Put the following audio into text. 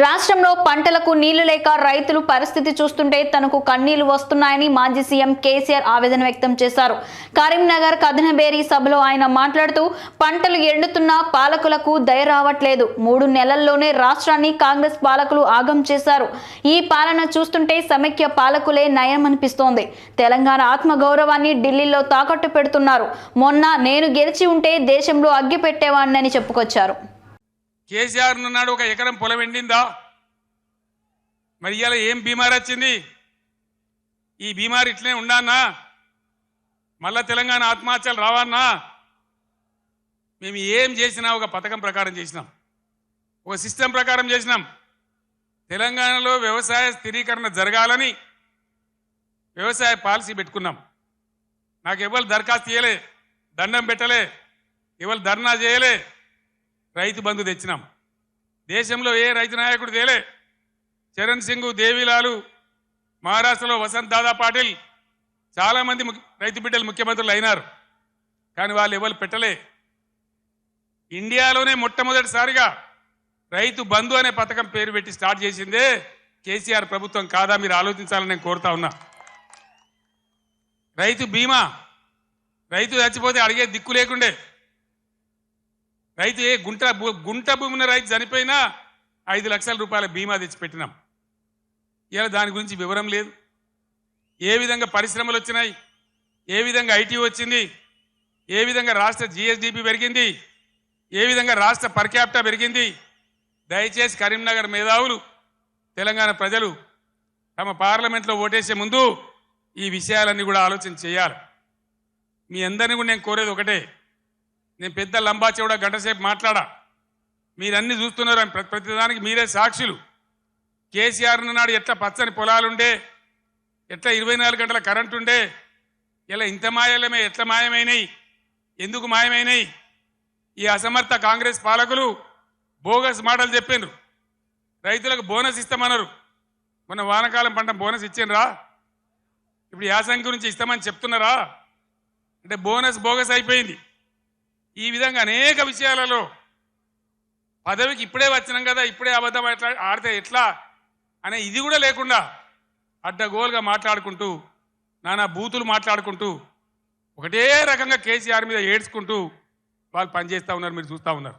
రాష్ట్రంలో పంటలకు నీళ్ళు లేక రైతులు పరిస్థితి చూస్తుంటే తనకు కన్నీళ్ళు వస్తున్నాయని మాజీ సీఎం కేసీఆర్ ఆవేదన వ్యక్తం చేశారు. కరీంనగర్ కథనబేరి సభలో ఆయన మాట్లాడుతూ పంటలు ఎండుతున్నా పాలకులకు దయ రావట్లేదు. మూడు నెలల్లోనే రాష్ట్రాన్ని కాంగ్రెస్ పాలకులు ఆగం చేశారు. ఈ పాలన చూస్తుంటే సమైక్య పాలకులే నయమనిపిస్తోంది తెలంగాణ ఆత్మగౌరవాన్ని ఢిల్లీలో తాకట్టు పెడుతున్నారు. మొన్న నేను గెలిచి ఉంటే దేశంలో అగ్గి పెట్టేవాడినని చెప్పుకొచ్చారు. కేసీఆర్ ఉన్నాడు ఒక ఎకరం పొలం ఎండిందా? మరి ఇవాళ ఏం బీమారి వచ్చింది? ఈ బీమారి ఇట్లనే ఉండానా మళ్ళా తెలంగాణ ఆత్మహత్యలు రావన్నా మేము ఏం చేసినా ఒక పథకం ప్రకారం చేసినాం. ఒక సిస్టమ్ ప్రకారం చేసినాం. తెలంగాణలో వ్యవసాయ స్థిరీకరణ జరగాలని వ్యవసాయ పాలసీ పెట్టుకున్నాం. నాకు ఎవరు దరఖాస్తు చేయలే దండం పెట్టలే ఎవరు ధర్నా చేయలే రైతు బంధు తెచ్చినాం. దేశంలో ఏ రైతు నాయకుడు తేలే. చరణ్ సింగ్ దేవిలాలు మహారాష్ట్రలో వసంత్ దాదా పాటిల్ చాలామంది రైతు బిడ్డలు ముఖ్యమంత్రులు అయినారు. కానీ వాళ్ళు ఎవరు పెట్టలే. ఇండియాలోనే మొట్టమొదటిసారిగా రైతు బంధు అనే పథకం పేరు పెట్టి స్టార్ట్ చేసిందే కేసీఆర్ ప్రభుత్వం కాదా మీరు ఆలోచించాలని నేను కోరుతా ఉన్నా. రైతు బీమా. రైతు చచ్చిపోతే అడిగే దిక్కు లేకుండే. రైతు ఏ గుంట గుంట భూమిన రైతు చనిపోయినా ఐదు లక్షల రూపాయల బీమా తెచ్చి పెట్టినాం ఇలా దాని గురించి వివరం లేదు. ఏ విధంగా పరిశ్రమలు వచ్చినాయి? ఏ విధంగా ఐటీ వచ్చింది? ఏ విధంగా రాష్ట్ర జిఎస్డిపి పెరిగింది? ఏ విధంగా రాష్ట్ర పర్క్యాప్టా పెరిగింది? దయచేసి కరీంనగర్ మేధావులు తెలంగాణ ప్రజలు తమ పార్లమెంట్లో ఓటేసే ముందు ఈ విషయాలన్నీ కూడా ఆలోచన చేయాలి. మీ అందరినీ కూడా నేను కోరేది ఒకటే. నేను పెద్ద లంబాచేవుడ గంటసేపు మాట్లాడా? మీరన్నీ చూస్తున్నారు అని ప్రతి ప్రతిదానికి మీరే సాక్షులు. కేసీఆర్ నాడు ఎట్లా పచ్చని పొలాలుండే ఎట్లా ఇరవై నాలుగు గంటల కరెంట్ ఉండే ఇలా ఇంత మాయలమే ఎట్లా మాయమైనాయి ఎందుకు మాయమైనయి? ఈ అసమర్థ కాంగ్రెస్ పాలకులు బోగస్ మాటలు చెప్పిండ్రు రైతులకు బోనస్ ఇస్తామన్నారు. మొన్న వానకాలం పంట బోనస్ ఇచ్చానురా ఇప్పుడు యాసంగి గురించి ఇస్తామని చెప్తున్నారా? అంటే బోనస్ బోగస్ అయిపోయింది. ఈ విధంగా అనేక విషయాలలో పదవికి ఇప్పుడే వచ్చినాం కదా ఇప్పుడే అబద్ధం ఎట్లా ఆడితే ఎట్లా అనే ఇది కూడా లేకుండా అడ్డగోలుగా మాట్లాడుకుంటూ నానా బూతులు మాట్లాడుకుంటూ ఒకటే రకంగా కేసీఆర్ మీద ఏడ్చుకుంటూ వాళ్ళు పనిచేస్తూ ఉన్నారు మీరు చూస్తూ ఉన్నారు.